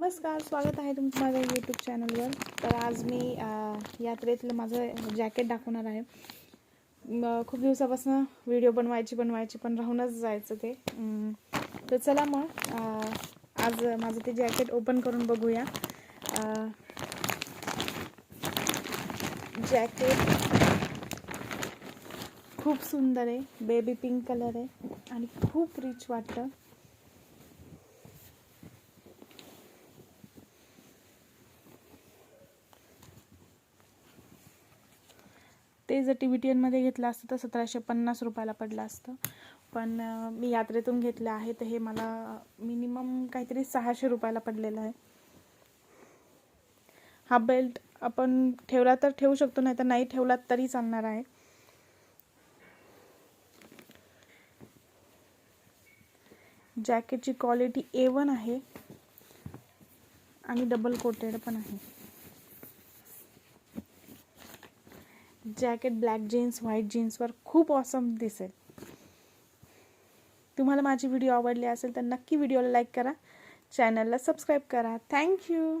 नमस्कार स्वागत आहे तुमचं माझ्या यूट्यूब चॅनलवर तर आज मी यात्रेतलं माझं जॅकेट दाखवणार आहे. खूप दिवसापासून व्हिडिओ बनवायची बनवायची पण राहूनच जायचं ते. तर चला मग आज माझं ते जॅकेट ओपन करून बघूया. जॅकेट खूप सुंदर आहे बेबी पिंक कलर आहे आणि खूप रिच वाटतं. ते जर टी व्ही टी एनमध्ये घेतलं असतं तर सतराशे पन्नास रुपयाला पडलं असतं. पण मी यात्रेतून घेतलं आहे तर हे मला मिनिमम काहीतरी सहाशे रुपयाला पडलेलं आहे. हा बेल्ट आपण ठेवला तर ठेवू शकतो नाही तर नाही ठेवला तरी चालणार आहे. जॅकेटची क्वालिटी ए वन आहे आणि डबल कोटेड पण आहे. जॅकेट ब्लॅक जीन्स व्हाईट जीन्सवर खूप ऑसम दिसेल. तुम्हाला माझी व्हिडिओ आवडली असेल तर नक्की व्हिडिओला लाईक करा. चॅनलला सबस्क्राईब करा. थँक्यू